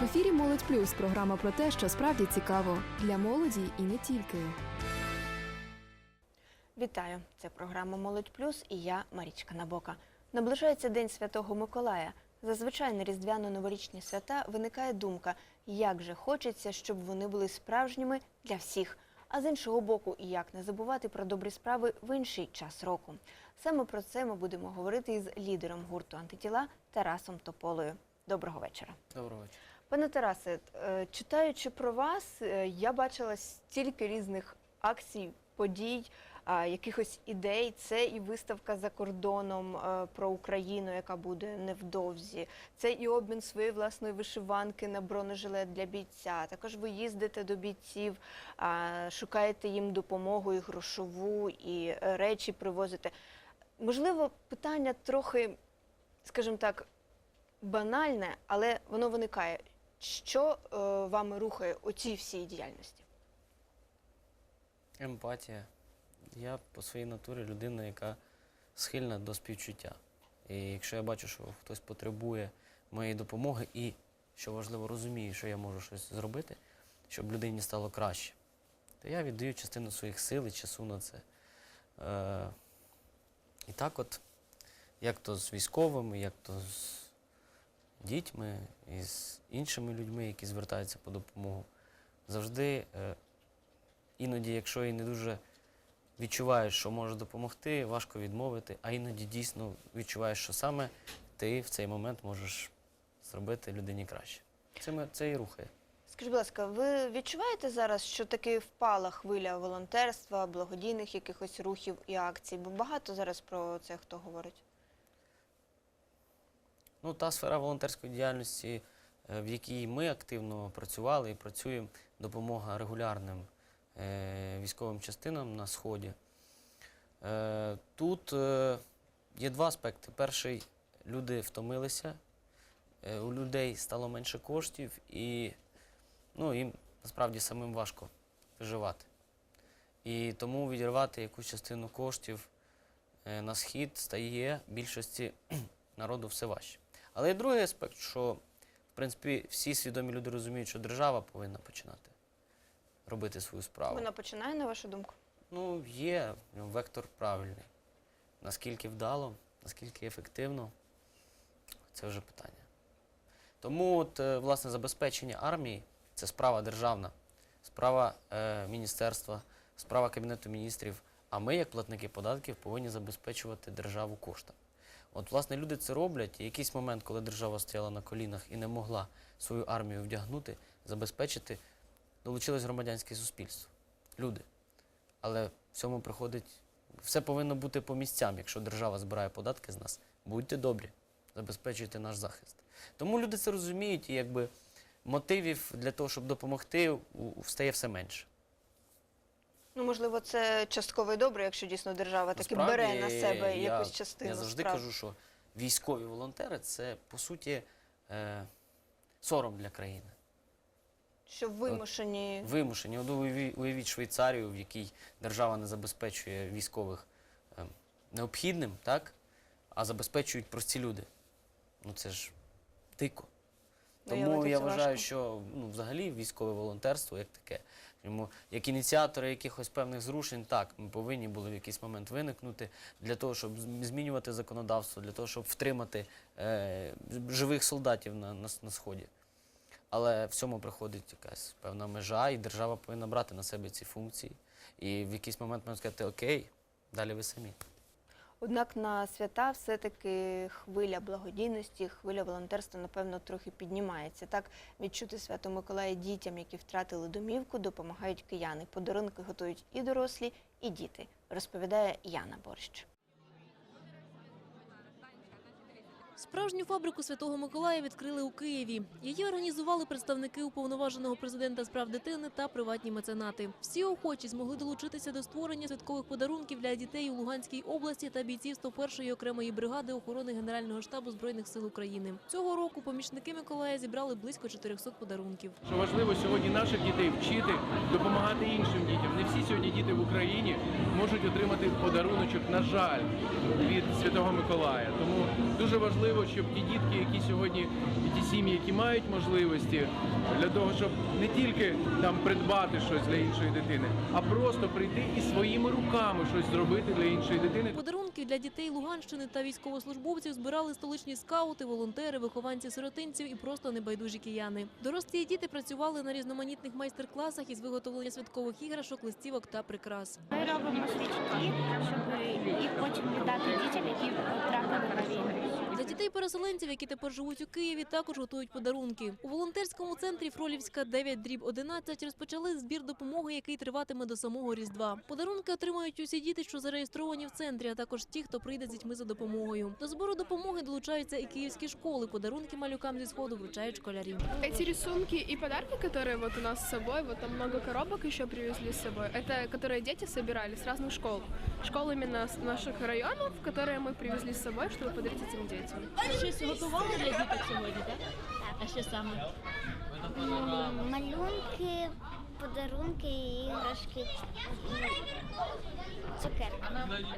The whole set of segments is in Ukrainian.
В ефірі Молодь Плюс програма про те, що справді цікаво для молоді і не тільки. Вітаю! Це програма Молодь Плюс і я Марічка Набока. Наближається День Святого Миколая. Зазвичай на різдвяно-новорічні свята виникає думка, як же хочеться, щоб вони були справжніми для всіх. А з іншого боку, і як не забувати про добрі справи в інший час року. Саме про це ми будемо говорити із лідером гурту антитіла Тарасом Тополою. Доброго вечора. Доброго вечора. Пане Тарасе, е, читаючи про вас, е, я бачила стільки різних акцій, подій, якихось ідей. Це і виставка за кордоном е, про Україну, яка буде невдовзі. Це і обмін своєї власної вишиванки на бронежилет для бійця. Також ви їздите до бійців, шукаєте їм допомогу і грошову, і е, речі привозите. Можливо, питання трохи, скажімо так, банальне, але воно виникає. Що е, вами рухає оці всі діяльності? Емпатія. Я по своїй натурі людина, яка схильна до співчуття. І якщо я бачу, що хтось потребує моєї допомоги і, що важливо, розумію, що я можу щось зробити, щоб людині стало краще, то я віддаю частину своїх сил і часу на це. Е, і так от, як то з військовими, як то з дітьми і з іншими людьми, які звертаються по допомогу, завжди е, іноді, якщо і не дуже відчуваєш, що можеш допомогти, важко відмовити, а іноді дійсно відчуваєш, що саме ти в цей момент можеш зробити людині краще. Це, це і рухає. Скажіть, будь ласка, ви відчуваєте зараз, що таки впала хвиля волонтерства, благодійних якихось рухів і акцій? Бо багато зараз про це хто говорить? Ну, та сфера волонтерської діяльності, е, в якій ми активно працювали і працюємо, допомога регулярним е, військовим частинам на Сході. Е, Тут є два аспекти. Перший люди втомилися, у людей стало менше коштів, і ну, їм насправді самим важко виживати. І тому відірвати якусь частину коштів на схід стає більшості народу все важче. Але є другий аспект, що в принципі всі свідомі люди розуміють, що держава повинна починати робити свою справу. Вона починає, на вашу думку? Ну, є вектор правильний. Наскільки вдало, наскільки ефективно, це вже питання. Тому, от, е, власне, забезпечення армії це справа державна, справа е, міністерства, справа Кабінету міністрів. А ми, як платники податків, повинні забезпечувати державу коштами. От, власне, люди це роблять, і якийсь момент, коли держава стояла на колінах і не могла свою армію вдягнути, забезпечити, долучилось громадянське суспільство. Люди. Але в цьому приходить. Все повинно бути по місцям, якщо держава збирає податки з нас. Будьте добрі, забезпечуйте наш захист. Тому люди це розуміють, і якби мотивів для того, щоб допомогти, у- у- стає все менше. Ну, можливо, це частково і добре, якщо дійсно держава таки Насправді, бере на себе я, якусь частину. Я завжди справ. кажу, що військові волонтери це по суті е, сором для країни. Що вимушені. Вимушені. От уявіть Швейцарію, в якій держава не забезпечує військових е, необхідним, так? а забезпечують прості люди. Ну це ж дико. Тому Уявити я вважаю, важко. що ну, взагалі військове волонтерство як таке, йому, як ініціатори якихось певних зрушень, так, ми повинні були в якийсь момент виникнути для того, щоб змінювати законодавство, для того, щоб втримати е, живих солдатів на, на, на сході. Але в цьому приходить якась певна межа, і держава повинна брати на себе ці функції. І в якийсь момент можна сказати, окей, далі ви самі. Однак на свята все-таки хвиля благодійності, хвиля волонтерства, напевно, трохи піднімається. Так відчути свято Миколая дітям, які втратили домівку, допомагають кияни. Подарунки готують і дорослі, і діти, розповідає Яна Борщ. Справжню фабрику Святого Миколая відкрили у Києві. Її організували представники уповноваженого президента з прав дитини та приватні меценати. Всі охочі змогли долучитися до створення святкових подарунків для дітей у Луганській області та бійців 101-ї окремої бригади охорони Генерального штабу збройних сил України. Цього року помічники Миколая зібрали близько 400 подарунків. Що важливо сьогодні наших дітей вчити, допомагати іншим дітям. Не всі сьогодні діти в Україні можуть отримати подаруночок, на жаль, від Святого Миколая. Тому дуже важливо важливо, щоб ті дітки, які сьогодні, і ті сім'ї, які мають можливості для того, щоб не тільки там придбати щось для іншої дитини, а просто прийти і своїми руками щось зробити для іншої дитини. Подарунки для дітей Луганщини та військовослужбовців збирали столичні скаути, волонтери, вихованці сиротинців і просто небайдужі кияни. Дорослі і діти працювали на різноманітних майстер-класах із виготовлення святкових іграшок, листівок та прикрас. Ми робимо свічки, щоб їх потім віддати дітям, які потрапили на війну. Для дітей-переселенців, які тепер живуть у Києві, також готують подарунки. У волонтерському центрі Фролівська 9 дріб 11 розпочали збір допомоги, який триватиме до самого Різдва. Подарунки отримають усі діти, що зареєстровані в центрі, а також ті, хто прийде з дітьми за допомогою. До збору допомоги долучаються і київські школи. Подарунки малюкам зі сходу вручають школярі. Эти рисунки и подарки, которые вот у нас с собой, вот там много коробок еще привезли с собой, это которые дети собирали с разных школ. Школ именно с наших районов, которые мы привезли с собой, чтобы подарить этим детям. Щось готували для діток сьогодні, так? А що саме? М, Малюнки, подарунки, і іграшки, цукерки.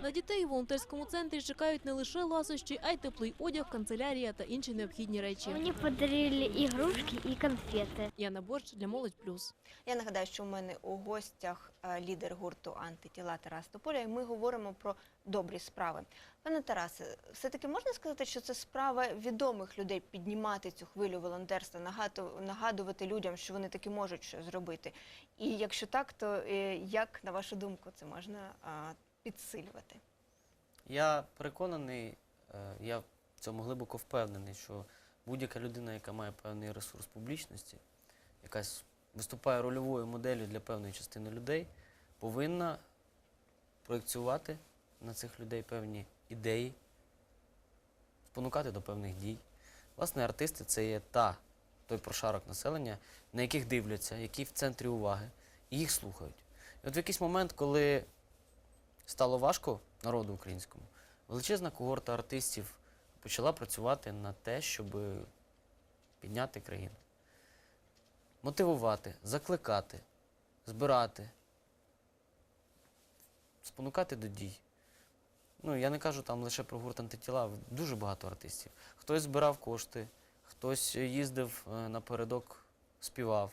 На дітей у волонтерському центрі чекають не лише ласощі, а й теплий одяг, канцелярія та інші необхідні речі. Мені подарили ігрушки і конфети. Яна Борщ для молодь плюс. Я нагадаю, що у мене у гостях е, лідер гурту антитіла Тарас Тополя, і ми говоримо про добрі справи. Пане Тарасе, все-таки можна сказати, що це справа відомих людей піднімати цю хвилю волонтерства, нагаду- нагадувати людям, що вони таки можуть щось зробити. І якщо так, то е, як, на вашу думку, це можна підсилювати? Я переконаний, е, я в цьому глибоко впевнений, що будь-яка людина, яка має певний ресурс публічності, якась виступає рольовою моделлю для певної частини людей, повинна проєкціювати на цих людей певні ідеї, спонукати до певних дій. Власне, артисти це є та, той прошарок населення, на яких дивляться, які в центрі уваги, і їх слухають. І от в якийсь момент, коли стало важко народу українському, величезна когорта артистів почала працювати на те, щоб підняти країну. Мотивувати, закликати, збирати, спонукати до дій. Ну, я не кажу там лише про гурт антитіла, дуже багато артистів. Хтось збирав кошти, хтось їздив е, напередок, співав.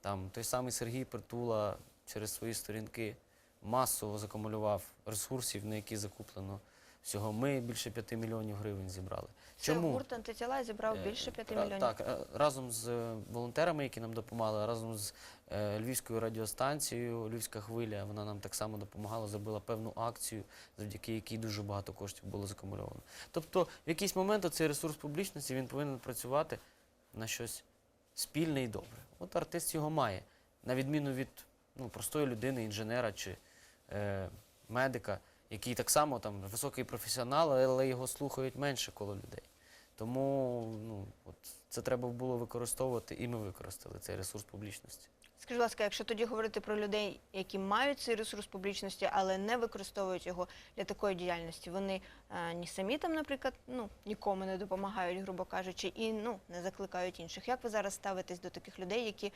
Там той самий Сергій Притула через свої сторінки масово закумулював ресурсів, на які закуплено всього. Ми більше 5 мільйонів гривень зібрали. Це гурт антитіла зібрав більше 5 Е, мільйонів. Так, е, разом з е, волонтерами, які нам допомагали, разом з е, Львівською радіостанцією, Львівська хвиля, вона нам так само допомагала, зробила певну акцію, завдяки якій дуже багато коштів було закумульовано. Тобто, в якийсь момент цей ресурс публічності він повинен працювати на щось спільне і добре. От артист його має, на відміну від ну, простої людини, інженера чи е, медика, який так само там високий професіонал, але його слухають менше коло людей. Тому ну, от це треба було використовувати, і ми використали цей ресурс публічності. Скажіть, ласка, якщо тоді говорити про людей, які мають цей ресурс публічності, але не використовують його для такої діяльності, вони е, ні самі там, наприклад, ну нікому не допомагають, грубо кажучи, і ну не закликають інших. Як ви зараз ставитесь до таких людей, які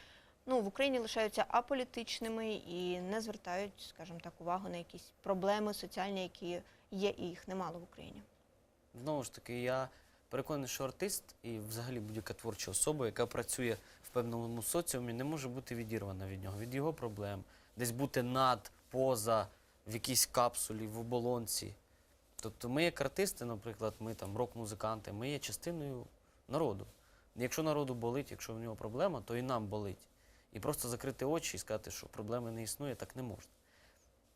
ну в Україні лишаються аполітичними і не звертають, скажімо так, увагу на якісь проблеми соціальні, які є, і їх немало в Україні? Знову ж таки, я переконаний, що артист і взагалі будь-яка творча особа, яка працює в певному соціумі, не може бути відірвана від нього, від його проблем, десь бути над, поза, в якійсь капсулі, в оболонці. Тобто ми, як артисти, наприклад, ми там рок-музиканти, ми є частиною народу. Якщо народу болить, якщо в нього проблема, то і нам болить. І просто закрити очі і сказати, що проблеми не існує, так не можна.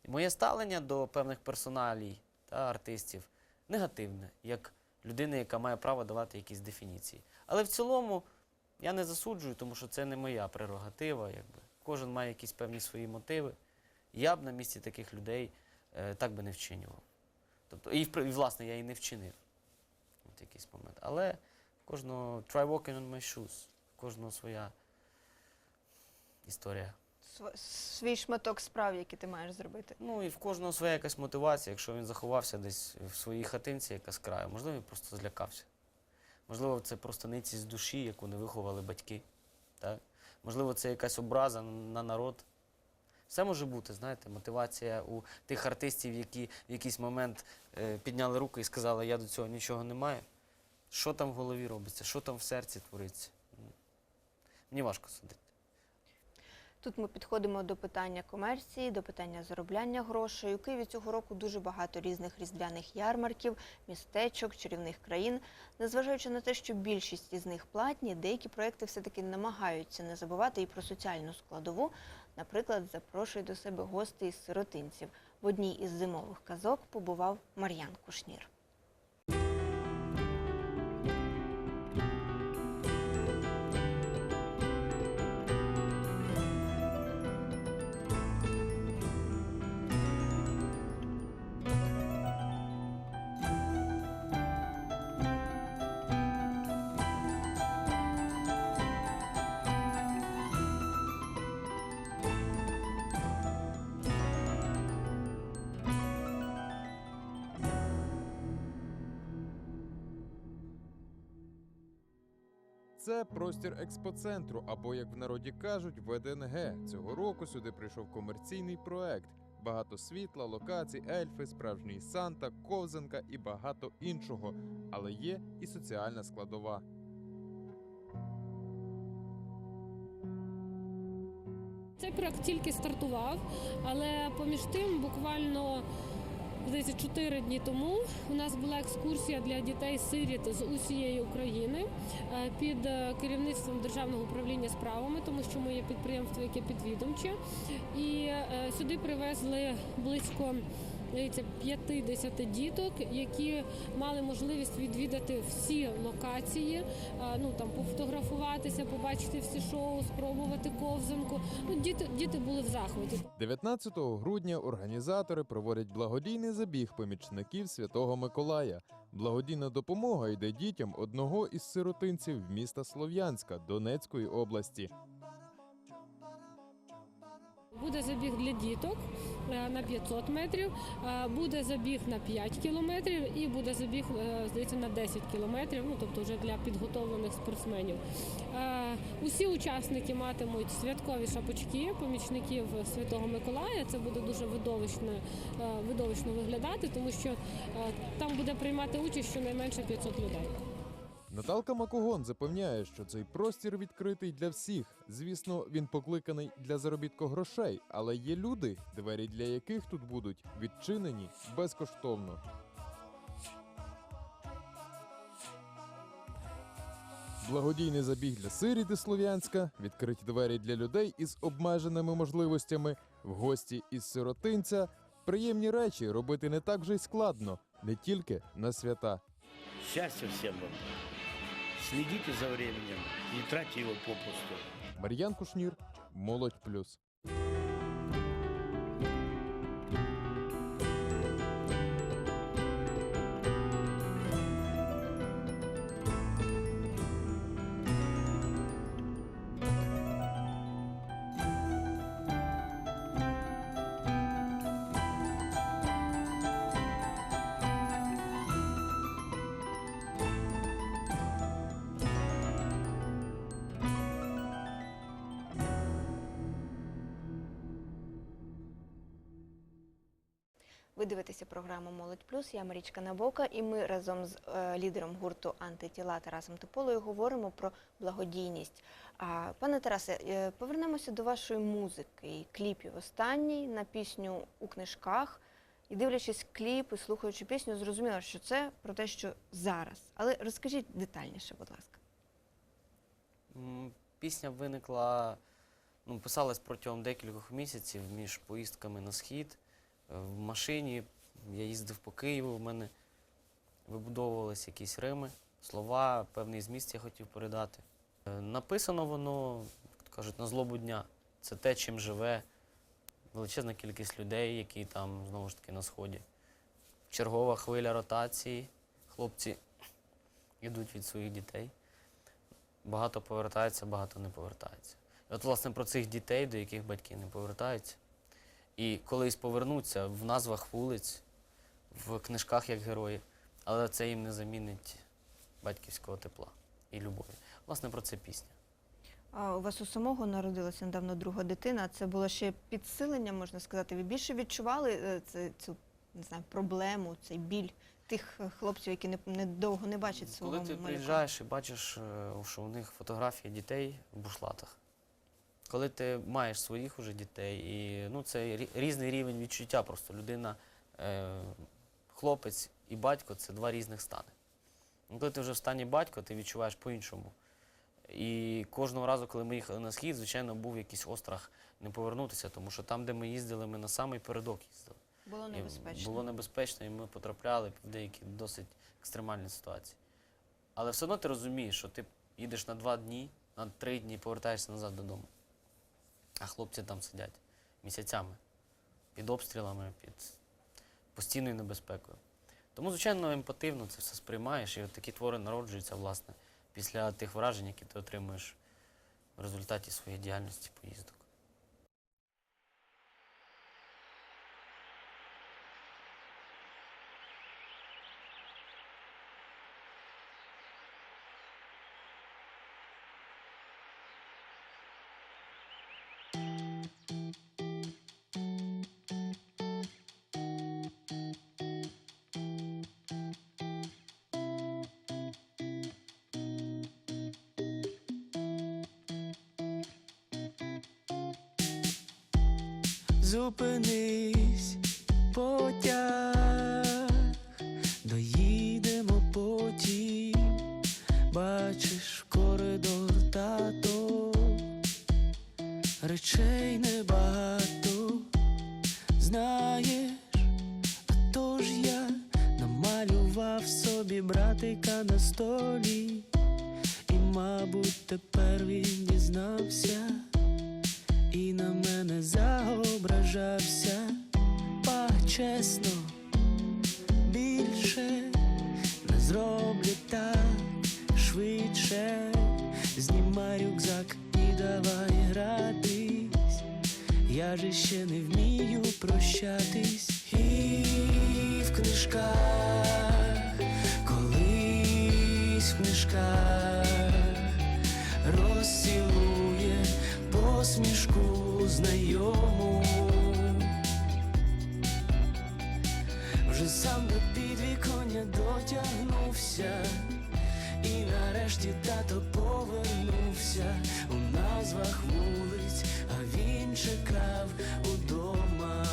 Моє ставлення до певних персоналій та артистів негативне, як людина, яка має право давати якісь дефініції. Але в цілому я не засуджую, тому що це не моя прерогатива. Якби. Кожен має якісь певні свої мотиви. Я б на місці таких людей е, так би не вчинював. Тобто, і, власне, я і не вчинив в якийсь момент. Але кожного try walking on my shoes, кожного своя історія. Св- Свій шматок справ, які ти маєш зробити. Ну і в кожного своя якась мотивація, якщо він заховався десь в своїй хатинці, яка з краю, можливо, він просто злякався. Можливо, це просто ницість душі, яку не виховали батьки. Так? Можливо, це якась образа на народ. Все може бути, знаєте, мотивація у тих артистів, які в якийсь момент е, підняли руки і сказали, я до цього нічого не маю. що там в голові робиться, що там в серці твориться. М, Мені важко судити. Тут ми підходимо до питання комерції, до питання заробляння грошей. У Києві цього року дуже багато різних різдвяних ярмарків, містечок, чарівних країн. Незважаючи на те, що більшість із них платні, деякі проекти все-таки намагаються не забувати і про соціальну складову. Наприклад, запрошує до себе гостей із сиротинців. В одній із зимових казок побував Мар'ян Кушнір. Це простір експоцентру, або як в народі кажуть, ВДНГ. Цього року сюди прийшов комерційний проект. Багато світла, локацій, ельфи, справжній Санта, ковзанка і багато іншого. Але є і соціальна складова. Цей проект тільки стартував, але поміж тим, буквально здається, чотири дні тому у нас була екскурсія для дітей-сиріт з усієї України е, під е, керівництвом державного управління справами, тому що ми є підприємство, яке підвідомче. І е, сюди привезли близько здається, 50 діток, які мали можливість відвідати всі локації, ну там пофотографуватися, побачити всі шоу, спробувати ковзанку. Ну, діти, діти були в захваті. 19 грудня організатори проводять благодійний забіг помічників Святого Миколая. Благодійна допомога йде дітям одного із сиротинців міста Слов'янська Донецької області. Буде забіг для діток е, на 500 метрів, е, буде забіг на 5 кілометрів і буде забіг, е, здається, на 10 кілометрів, ну тобто вже для підготовлених спортсменів. Усі учасники матимуть святкові шапочки помічників Святого Миколая. Це буде дуже видовищно, видовищно виглядати, тому що там буде приймати участь щонайменше 500 людей. Наталка Макогон запевняє, що цей простір відкритий для всіх. Звісно, він покликаний для заробітку грошей, але є люди, двері для яких тут будуть відчинені безкоштовно. Благодійний забіг для Сиріди Слов'янська, відкриті двері для людей із обмеженими можливостями, в гості із сиротинця. Приємні речі робити не так вже й складно, не тільки на свята. Счастья всем вам. Следите за временем, не тратьте его попусту. Марьян Кушнир, Молодь Плюс. Програму Молодь Плюс. Я Марічка Набока, і ми разом з е, лідером гурту Антитіла Тарасом Тополою говоримо про благодійність. Пане Тарасе, е, повернемося до вашої музики і кліпів. Останній на пісню у книжках. І дивлячись кліп і слухаючи пісню, зрозуміла, що це про те, що зараз. Але розкажіть детальніше, будь ласка. Пісня виникла, ну, писалась протягом декількох місяців між поїздками на схід. Е, В машині я їздив по Києву, в мене вибудовувалися якісь рими, слова, певний зміст я хотів передати. Е, Написано воно, кажуть, на злобу дня. Це те, чим живе величезна кількість людей, які там знову ж таки на сході. Чергова хвиля ротації. Хлопці йдуть від своїх дітей. Багато повертається, багато не повертається. І от, власне, про цих дітей, до яких батьки не повертаються. І колись повернуться в назвах вулиць, в книжках як герої, але це їм не замінить батьківського тепла і любові. Власне, про це пісня. А у вас у самого народилася недавно друга дитина. Це було ще підсилення, можна сказати. Ви більше відчували е, цю не знаю, проблему, цей біль тих е, хлопців, які не, не довго не бачать свого Коли ти приїжджаєш і бачиш, е, що у них фотографії дітей в бушлатах. Коли ти маєш своїх уже дітей, і ну, це різний рівень відчуття просто. Людина, е, хлопець і батько це два різних стани. Ну, коли ти вже в стані батько, ти відчуваєш по-іншому. І кожного разу, коли ми їхали на схід, звичайно, був якийсь острах не повернутися, тому що там, де ми їздили, ми на самий передок їздили. Було І небезпечно. Було небезпечно, і ми потрапляли в деякі досить екстремальні ситуації. Але все одно ти розумієш, що ти їдеш на два дні, на три дні повертаєшся назад додому. А хлопці там сидять місяцями під обстрілами, під постійною небезпекою. Тому, звичайно, емпативно це все сприймаєш, і от такі твори народжуються, власне, після тих вражень, які ти отримуєш в результаті своєї діяльності поїздок. Зупинись, потяг, доїдемо потім, бачиш коридор тато, речей небагато, знаєш, а то ж я намалював собі братика на столі, і, мабуть, тепер він дізнався. І на мене заображався, па чесно, більше не зроблю так швидше, знімай рюкзак і давай гратись, я же ще не вмію прощатись, і в книжках, колись в книжках розцілує посмішку знайому. Сам до підвіконня дотягнувся, і нарешті тато повернувся. У назвах вулиць, а він чекав удома.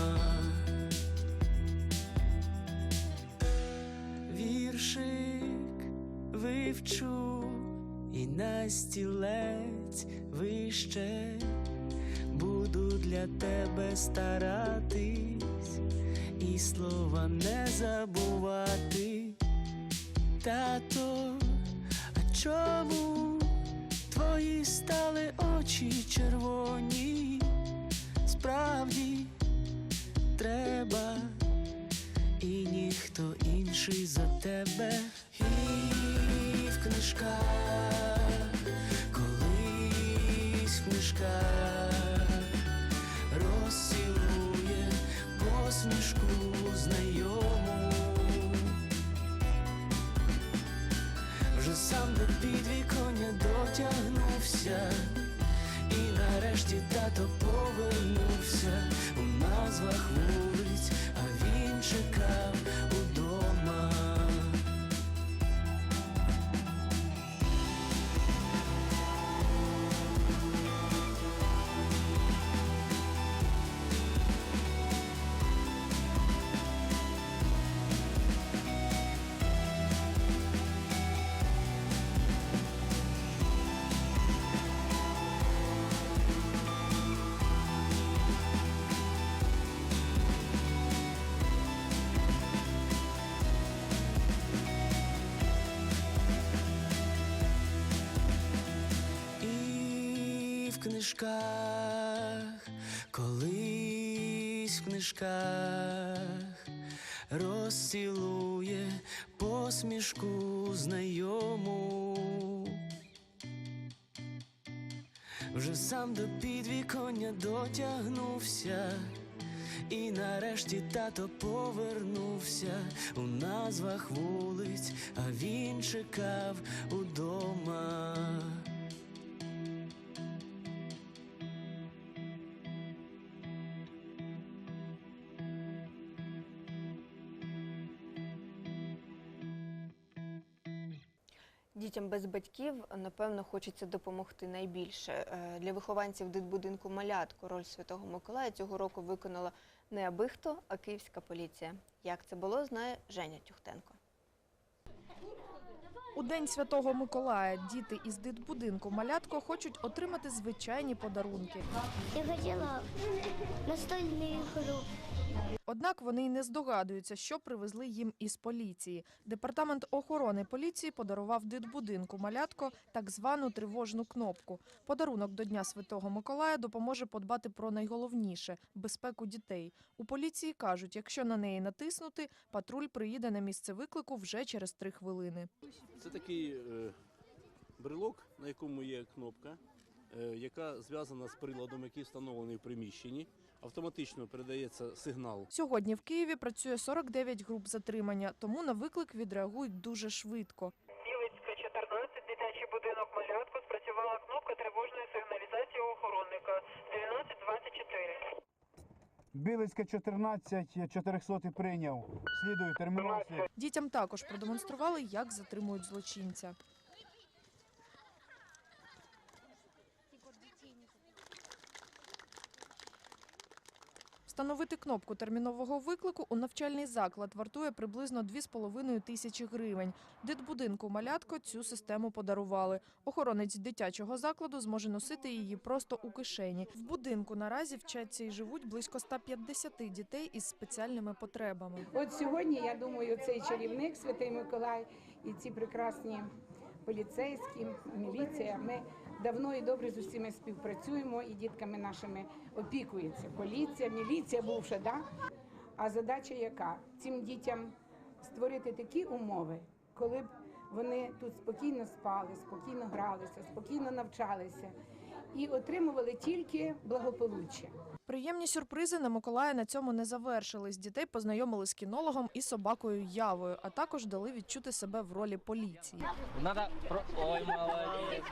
Віршик вивчу і на стілець вище. Буду для тебе старатись слова не забувати. Тато, а чому твої стали очі червоні? Справді треба, і ніхто інший за тебе. І в книжках, сам віконня дотягнувся, і нарешті тато повернувся. У назвах вулиць, а він чекав в книжках, колись в книжках розцілує посмішку знайому. Вже сам до підвіконня дотягнувся, і нарешті тато повернувся у назвах вулиць, а він чекав удома. Батьків, напевно, хочеться допомогти найбільше. Е, Для вихованців дитбудинку «Малятко» роль Святого Миколая цього року виконала не аби хто, а київська поліція. Як це було, знає Женя Тюхтенко. У День Святого Миколая діти із дитбудинку «Малятко» хочуть отримати звичайні подарунки. Я хотела настольную игру. Однак вони й не здогадуються, що привезли їм із поліції. Департамент охорони поліції подарував дитбудинку «Малятко» так звану тривожну кнопку. Подарунок до Дня Святого Миколая допоможе подбати про найголовніше безпеку дітей. У поліції кажуть, якщо на неї натиснути, патруль приїде на місце виклику вже через три хвилини. Це такий е, брелок, на якому є кнопка, е, яка зв'язана з приладом, який встановлений в приміщенні. Автоматично передається сигнал. Сьогодні в Києві працює 49 груп затримання, тому на виклик відреагують дуже швидко. Білицька, 14, дитячий будинок малятку, спрацювала кнопка тривожної сигналізації охоронника 1224. Білицька 14, 400 прийняв. Слідую, термінал слід. Дітям також продемонстрували, як затримують злочинця. Встановити кнопку термінового виклику у навчальний заклад вартує приблизно 2,5 тисячі гривень. Дитбудинку «Малятко» цю систему подарували. Охоронець дитячого закладу зможе носити її просто у кишені. В будинку наразі вчаться і живуть близько 150 дітей із спеціальними потребами. От сьогодні, я думаю, цей чарівник Святий Миколай і ці прекрасні поліцейські, міліція. Ми давно і добре з усіма співпрацюємо і дітками нашими опікується. Поліція, міліція бувша, да? А задача яка? Цим дітям створити такі умови, коли б вони тут спокійно спали, спокійно гралися, спокійно навчалися і отримували тільки благополуччя. Приємні сюрпризи на Миколая на цьому не завершились. Дітей познайомили з кінологом і собакою Явою, а також дали відчути себе в ролі поліції. Надо про... Ой, молодец.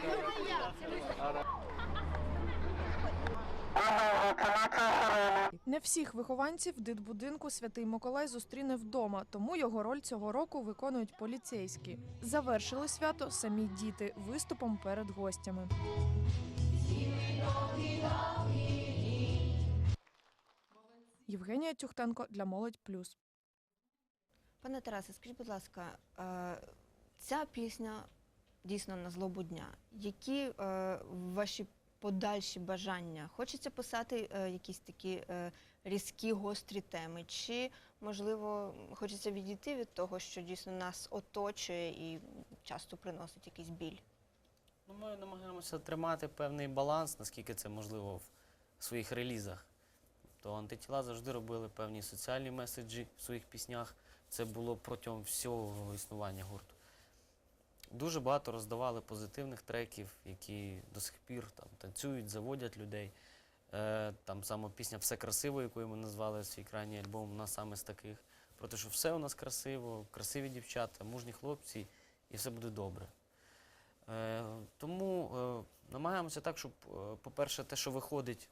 Не всіх вихованців дитбудинку Святий Миколай зустріне вдома, тому його роль цього року виконують поліцейські. Завершили свято самі діти виступом перед гостями. Євгенія Тюхтенко для Молодь Плюс. Пане Тарасе, скажіть, будь ласка, е, ця пісня дійсно на злобу дня. Які е, ваші подальші бажання? Хочеться писати е, якісь такі е, різкі, гострі теми? Чи, можливо, хочеться відійти від того, що дійсно нас оточує і часто приносить якийсь біль? Ну, ми намагаємося тримати певний баланс, наскільки це можливо в своїх релізах. То антитіла завжди робили певні соціальні меседжі в своїх піснях. Це було протягом всього існування гурту. Дуже багато роздавали позитивних треків, які до сих пір там, танцюють, заводять людей. Е, там саме пісня Все красиво, якою ми назвали свій крайній альбом, вона саме з таких. Про те, що все у нас красиво, красиві дівчата, мужні хлопці, і все буде добре. Е, тому е, намагаємося так, щоб, е, по-перше, те, що виходить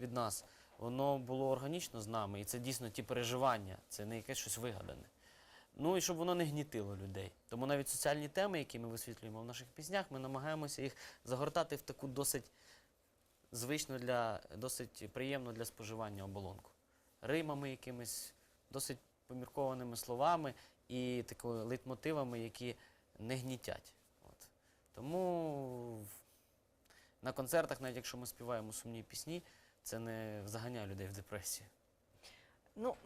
від нас, воно було органічно з нами, і це дійсно ті переживання, це не якесь щось вигадане. Ну і щоб воно не гнітило людей. Тому навіть соціальні теми, які ми висвітлюємо в наших піснях, ми намагаємося їх загортати в таку досить звичну для, досить приємну для споживання оболонку. Римами якимись, досить поміркованими словами і такими лейтмотивами, які не гнітять. От. Тому на концертах, навіть якщо ми співаємо сумні пісні, це не заганяє людей в депресію. Ну,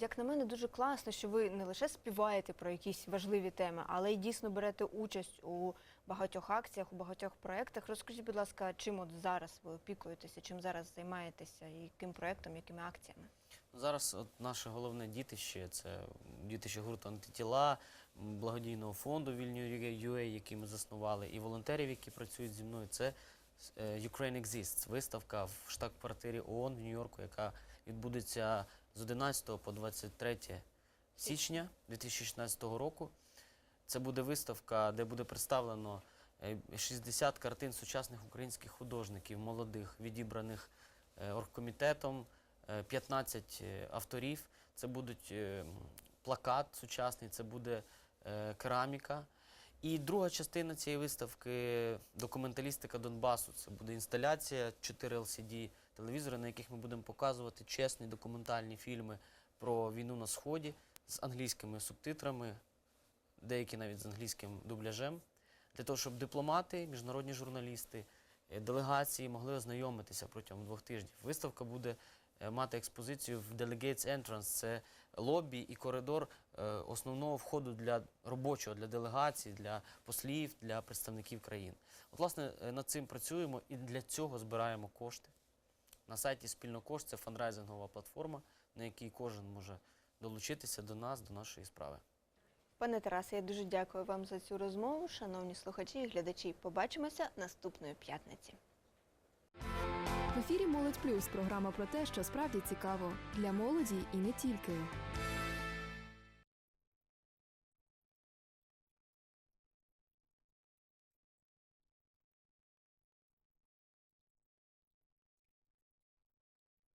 як на мене, дуже класно, що ви не лише співаєте про якісь важливі теми, але й дійсно берете участь у багатьох акціях, у багатьох проєктах. Розкажіть, будь ласка, чим от зараз ви опікуєтеся, чим зараз займаєтеся, яким проєктом, якими акціями? Зараз от наше головне дітище це дітище гурту антитіла, благодійного фонду Вільні UA, який ми заснували, і волонтерів, які працюють зі мною. Це е, Ukraine Exists, виставка в штаб-квартирі ООН в Нью-Йорку, яка відбудеться з 11 по 23 січня 2016 року. Це буде виставка, де буде представлено е, 60 картин сучасних українських художників, молодих, відібраних е, оргкомітетом, е, 15 е, авторів. Це будуть е, плакат сучасний, це буде е, кераміка. І друга частина цієї виставки документалістика Донбасу. Це буде інсталяція 4 LCD телевізори, на яких ми будемо показувати чесні документальні фільми про війну на сході з англійськими субтитрами, деякі навіть з англійським дубляжем, для того, щоб дипломати, міжнародні журналісти, е, делегації могли ознайомитися протягом двох тижнів. Виставка буде е, мати експозицію в Delegates Entrance. Це лобі і коридор е, основного входу для робочого, для делегацій, для послів, для представників країн. От, власне, над цим працюємо і для цього збираємо кошти. На сайті Спільнокош це фандрайзингова платформа, на якій кожен може долучитися до нас, до нашої справи. Пане Тарасе, я дуже дякую вам за цю розмову. Шановні слухачі і глядачі, побачимося наступної п'ятниці. В ефірі Молодь Плюс програма про те, що справді цікаво для молоді і не тільки.